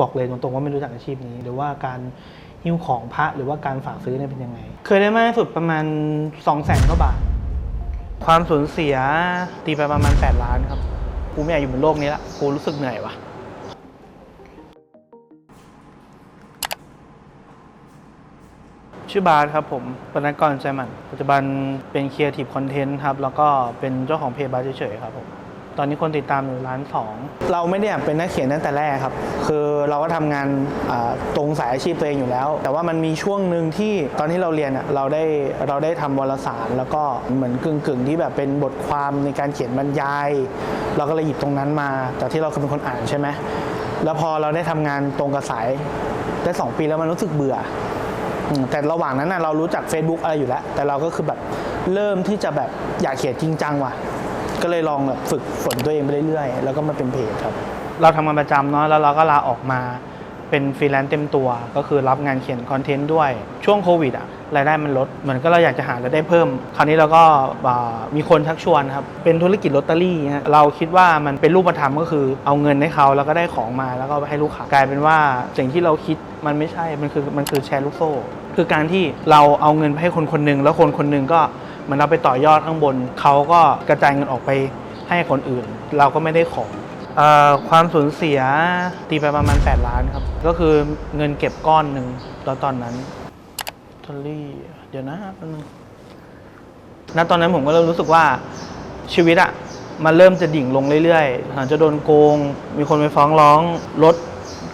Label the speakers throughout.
Speaker 1: บอกเลยตรงๆว่าไม่รู้จักอาชีพนี้ หรือว่าการหิ้วของพระหรือว่าการฝากซื้อเนี่ยเป็นยังไง เคยได้มากที่สุดประมาณ2องแสนกว่าบาท ความสูญเสียตีไปประมาณ 8 ล้านครับกูไม่อยากอยู่บนโลกนี้ละกูรู้สึกเหนื่อยวะชื่อบาสครับผมปนักรใจมันปัจจุบันเป็นครีเอทีฟคอนเทนต์ครับ แล้วก็เป็นเจ้าของเพจบาสเฉยๆครับผม ตอนนี้คนติดตามอยู่ล้านสองเราไม่ได้เป็นนักเขียนตั้งแต่แรกครับ คือเราก็ทำงานตรงสายอาชีพตัวเองอยู่แล้ว แต่ว่ามันมีช่วงหนึ่งที่ตอนที่เราเรียนเราได้เราได้ทำวารสาร แล้วก็เหมือนกึ่งๆที่แบบเป็นบทความในการเขียนบรรยาย เราก็เลยหยิบตรงนั้นมาจากที่เราเคยเป็นคนอ่านใช่ไหมแล้วพอเราได้ทำงานตรงกับสายได้สองปีแล้วมันรู้สึกเบื่อแต่ระหว่างนั้นนะเรารู้จัก Facebook อะไรอยู่แล้ว แต่เราก็คือแบบเริ่มที่จะแบบอยากเขียนจริงจังว่ะ ก็เลยลองแบบฝึกฝนตัวเองไปเรื่อยๆ แล้วก็มาเป็นเพจครับ เราทำงานประจำเนาะแล้วเราก็ลาออกมาเป็นฟรีแลนซ์เต็มตัวก็คือรับงานเขียนคอนเทนต์ด้วยช่วงโควิดอะรายได้มันลด เหมือนก็เราอยากจะหารายได้เพิ่ม คราวนี้เราก็มีคนชักชวนครับ เป็นธุรกิจลอตเตอรี่ฮะเราคิดว่ามันเป็นรูปธรรมก็คือเอาเงินให้เขาแล้วก็ได้ของมาแล้วก็ให้ลูกค้ากลายเป็นว่าสิ่งที่เราคิดมันไม่ใช่มันคือมันคือแชร์ลูกโซ่ คือการที่เราเอาเงินไปให้คนคนหนึ่งแล้วคนคนหนึ่งก็ เหมันเราไปต่อยอดข้างบน เขาก็กระจายเงินออกไปให้คนอื่น เราก็ไม่ได้ของออความสูญเสียตีไปประมาณ 8 ล้านครับ ก็คือเงินเก็บก้อนหนึ่งตอนตอนนั้นทอลลี่เดี๋ยวนะแป๊บนึงณตอนนั้นผมก็เริ่มรู้สึกว่าชีวิตอะมันเริ่มจะดิ่งลงเรื่อยๆหลังจะโดนโกง มีคนไปฟ้องร้องรถ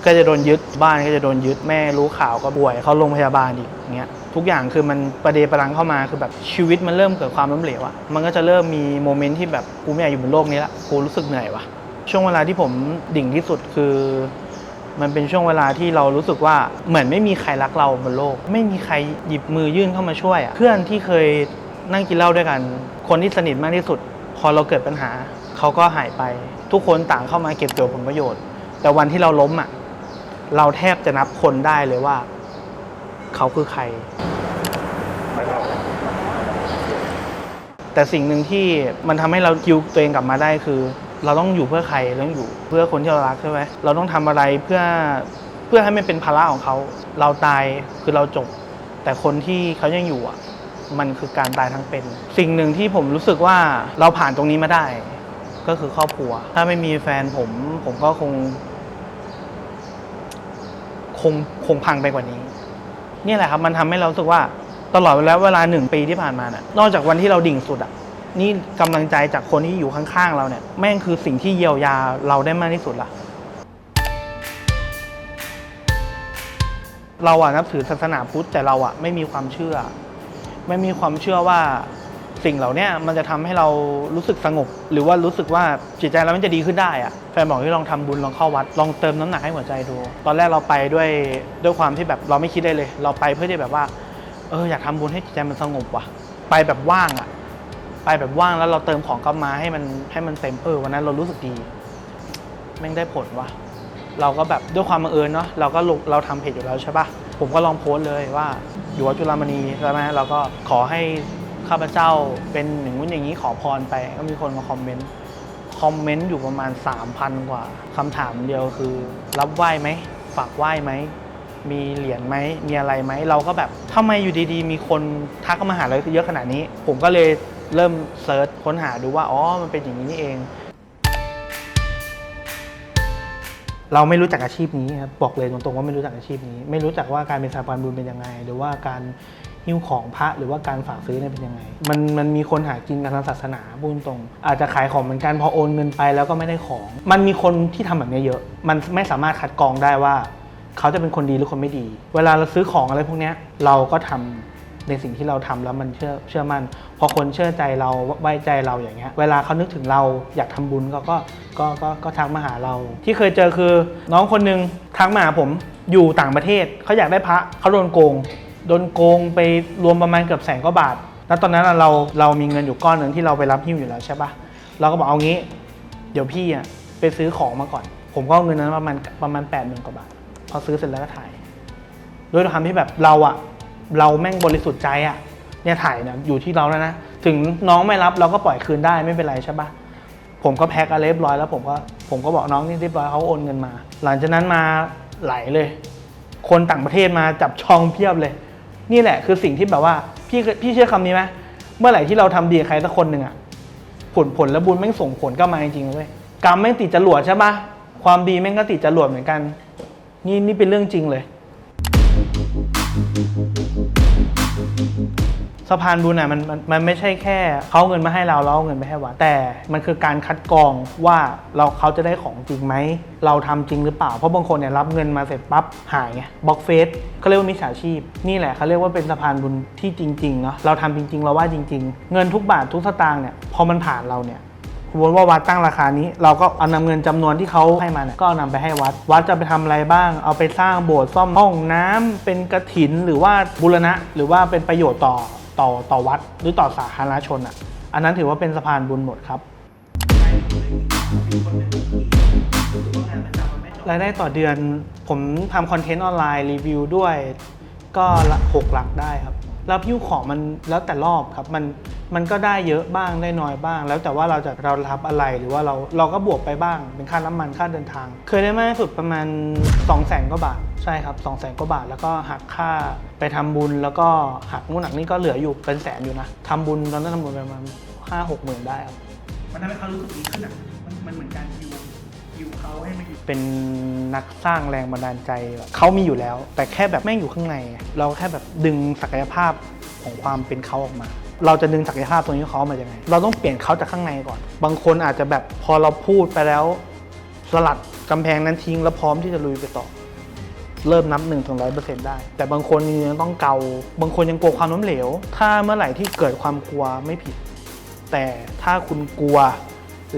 Speaker 1: ก็จะโดนยึดบ้านก็จะโดนยึดแม่รู้ข่าวก็ป่วย เขาโรงพยาบาลอีกอย่างเงี้ย ทุกอย่างคือมันประเดประดังเข้ามาคือแบบชีวิตมันเริ่มเกิดความล้มเหลวอะมันก็จะเริ่มมีโมเมนต์ที่แบบกูไม่อยากอยู่บนโลกนี้ละกูรู้สึกเหนื่อยวะช่วงเวลาที่ผมดิ่งที่สุดคือ มันเป็นช่วงเวลาที่เรารู้สึกว่าเหมือนไม่มีใครรักเราบนโลก ไม่มีใครหยิบมือยื่นเข้ามาช่วยอะเพื่อนที่เคยนั่งกินเหล้าด้วยกัน คนที่สนิทมากที่สุด พอเราเกิดปัญหาเขาก็หายไป ทุกคนต่างเข้ามาเก็บเกี่ยวผลประโยชน์ แต่วันที่เราล้มอะเราแทบจะนับคนได้เลยว่า เขาคือใคร แต่สิ่งหนึ่งที่มันทำให้เราคิวตัวเองกลับมาได้คือ เราต้องอยู่เพื่อใครเราต้องอยู่เพื่อคนที่เรารักใช่ไหมเราต้องทำอะไรเพื่อเพื่อให้ไม่เป็นภาระของเขา เราตายคือเราจบ แต่คนที่เขายังอยู่อะมันคือการตายทั้งเป็น สิ่งหนึ่งที่ผมรู้สึกว่าเราผ่านตรงนี้มาได้ ก็คือครอบครัว ถ้าไม่มีแฟนผม ผมก็คง คงคงพังไปกว่านี้ นี่แหละครับมันทำให้เราสึกว่าตลอดแล้วเวลาหนึ่งปีที่ผ่านมาน่ะนอกจากวันที่เราดิ่งสุดอะนี่กำลังใจจากคนที่อยู่ข้างๆเราเนี่ยแม่งคือสิ่งที่เยียวยาเราได้มากที่สุดละเราอะนับถือศาสนาพุทธแต่เราอะไม่มีความเชื่อ ไม่มีความเชื่อว่า สิ่งเหล่านี้มันจะทำให้เรารู้สึกสงบ หรือว่ารู้สึกว่าจิตใจเรามันจะดีขึ้นได้อะแฟนบอกให้ลองทำบุญลองเข้าวัด ลองเติมน้ำหนักให้หัวใจดู ตอนแรกเราไปด้วยด้วยความที่แบบเราไม่คิดเลยเลย เราไปเพื่อที่แบบว่าเอออยากทำบุญให้จิตใจมันสงบว่ะ ไปแบบว่างอะไปแบบว่างแล้วเราเติมของกลับมาให้มันให้มันเต็มเออวันนั้นเรารู้สึกดีแม่งได้ผลว่ะเราก็แบบด้วยความบังเอิญเนาะเราก็ลงเราทำเพจอยู่แล้วใช่ปะผมก็ลองโพสต์เลยว่า อยู่วัดจุฬามณีใช่ไหมเราก็ขอให้ ข้าพเจ้าเป็นอย่างนู้นอย่างนี้ขอพรไป ก็มีคนมาคอมเมนต์คอมเมนต์อยู่ประมาณ 3,000 กว่าคำถามเดียวคือ รับไหว้ไหมฝากไหว้ไหมมีเหรียญไหมมีอะไรไหมเราก็แบบทำไมอยู่ดีๆ มีคนทักเข้ามาหาเราเยอะขนาดนี้ ผมก็เลยเริ่มเซิร์ชค้นหาดูว่าอ๋อมันเป็นอย่างนี้นี่เอง เราไม่รู้จักอาชีพนี้ครับบอกเลยตรงๆว่าไม่รู้จักอาชีพนี้ ไม่รู้จักว่าการเป็นสถาบันบุญเป็นยังไง หรือว่าการ หิ้วของพระหรือว่าการฝากซื้อเนี่ยเป็นยังไง มันมันมีคนหากินกันทางศาสนาพูดตรง อาจจะขายของเหมือนกันพอโอนเงินไปแล้วก็ไม่ได้ของ มันมีคนที่ทำแบบนี้เยอะ มันไม่สามารถคัดกรองได้ว่าเขาจะเป็นคนดีหรือคนไม่ดี เวลาเราซื้อของอะไรพวกนี้เราก็ทำในสิ่งที่เราทำแล้วมันเชื่อเชื่อมั่นพอคนเชื่อใจเราไว้ใจเราอย่างเงี้ย เวลาเขานึกถึงเราอยากทำบุญก็ก็ก็ก็ก็ทักมาหาเรา ที่เคยเจอคือน้องคนหนึ่งทักมาหาผมอยู่ต่างประเทศเขาอยากได้พระเขาโดนโกง โดนโกงไปรวมประมาณเกือบแสนกว่าบาท แล้วตอนนั้นเราเรามีเงินอยู่ก้อนหนึ่งที่เราไปรับหิ้วอยู่แล้วใช่ปะเราก็บอกเอางี้ เดี๋ยวพี่อะไปซื้อของมาก่อน ผมก็เอาเงินนั้นประมาณประมาณแปดหมื่นกว่าบาท พอซื้อเสร็จแล้วก็ถ่ายด้วยความที่แบบเราอะเราแม่งบริสุทธิ์ใจอะเนี่ยถ่ายเนี่ยอยู่ที่เราแล้วนะ ถึงน้องไม่รับเราก็ปล่อยคืนได้ไม่เป็นไรใช่ปะผมก็แพ็คอะไรเรียบร้อยแล้วผมก็ผมก็บอกน้องนี่เรียบร้อยเขาโอนเงินมา หลังจากนั้นมาไหลเลย คนต่างประเทศมาจับชองเพียบเลย นี่แหละคือสิ่งที่แบบว่าพี่พี่เชื่อคำนี้ไหมเมื่อไหร่ที่เราทำดีใครสักคนหนึ่งอะผลผลและบุญแม่งส่งผลก็มาจริงๆเว้ยกรรมแม่งติดจรวดใช่ปะความดีแม่งก็ติดจรวดเหมือนกัน นี่นี่เป็นเรื่องจริงเลย สะพานบุญน่ะมันมันมันไม่ใช่แค่เขาเอาเงินมาให้เราเราเอาเงินไปให้วัดแต่มันคือการคัดกรองว่าเราเขาจะได้ของจริงไหมเราทำจริงหรือเปล่า เพราะบางคนเนี่ยรับเงินมาเสร็จปั๊บหายไงบล็อกเฟซเขาเรียกว่ามิจฉาชีพ นี่แหละเขาเรียกว่าเป็นสะพานบุญที่จริงๆเนาะเราทำจริง ๆ เราว่าจริง ๆ เงินทุกบาททุกสตางค์เนี่ยพอมันผ่านเราเนี่ย สมมติว่าวัดตั้งราคานี้ เราก็เอานำเงินจำนวนที่เขาให้มาเนี่ยก็เอานำไปให้วัด วัดจะไปทำอะไรบ้าง เอาไปสร้างโบสถ์ซ่อมห้องน้ำเป็นกระถินหรือว่าบูรณะ หรือว่าเป็นประโยชน์ต่อ ต่อต่อวัดหรือต่อสาธารณชนอะ อันนั้นถือว่าเป็นสะพานบุญหมดครับรายได้ต่อเดือนผมทำคอนเทนต์ออนไลน์รีวิวด้วย ก็หกหลักได้ครับ แล้วพิ้วของมันแล้วแต่รอบครับมันมันก็ได้เยอะบ้างได้น้อยบ้าง แล้วแต่ว่าเราจะเรารับอะไรหรือว่าเราเราก็บวกไปบ้าง เป็นค่าน้ำมันค่าเดินทาง เคยได้มากที่สุดประมาณ 2 0 0แสนกว่าบาทใช่ครับ2 0 0แสนกว่าบาท แล้วก็หักค่าไปทำบุญแล้วก็หักนู่นหักนี่ก็เหลืออยู่เป็นแสนอยู่นะทำบุญตอนนั้นทำบุญประมาณห้าหกหมื่นได้ครับ
Speaker 2: มันทำให้เขารู้สึกดีขึ้นอะมันมันเหมือนการยิว ยิวเขาให้มาอยู่
Speaker 1: เป็นนักสร้างแรงบันดาลใจแบบเขามีอยู่แล้ว แต่แค่แบบแม่งอยู่ข้างใน เราแค่แบบดึงศักยภาพของความเป็นเขาออกมา เราจะดึงศักยภาพตรงนี้ของเขามายังไงเราต้องเปลี่ยนเขาจากข้างในก่อน บางคนอาจจะแบบพอเราพูดไปแล้วสลัดกำแพงนั้นทิ้งแล้วพร้อมที่จะลุยไปต่อ เริ่มนับหนึ่งถึงร้อยเปอร์เซ็นต์ได้ แต่บางคนยังต้องเกา บางคนยังกลัวความล้มเหลว ถ้าเมื่อไหร่ที่เกิดความกลัวไม่ผิด แต่ถ้าคุณกลัว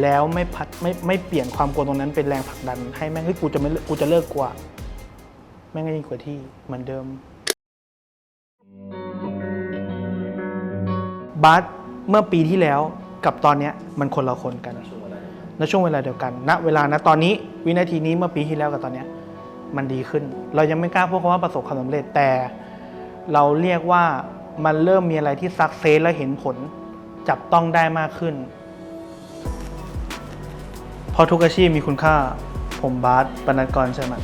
Speaker 1: แล้วไม่พัดไม่ไม่เปลี่ยนความกลัวตรงนั้นเป็นแรงผลักดัน ให้แม่งเฮ้ยกูจะไม่กูจะเลิกกลัวแม่งก็ยิ่งกว่าที่เหมือนเดิมบาสเมื่อปีที่แล้วกับตอนเนี้ยมันคนละคนกันณช่วงเวลาเดียวกัน ณ เวลาณตอนนี้วินาทีนี้เมื่อปีที่แล้วกับตอนเนี้ยมันดีขึ้น เรายังไม่กล้าพูดคำว่าประสบความสำเร็จแต่ เราเรียกว่ามันเริ่มมีอะไรที่ซักเซสและเห็นผล จับต้องได้มากขึ้น เพราะทุกอาชีพมีคุณค่า ผมบาสปนัดกรใช่ไหม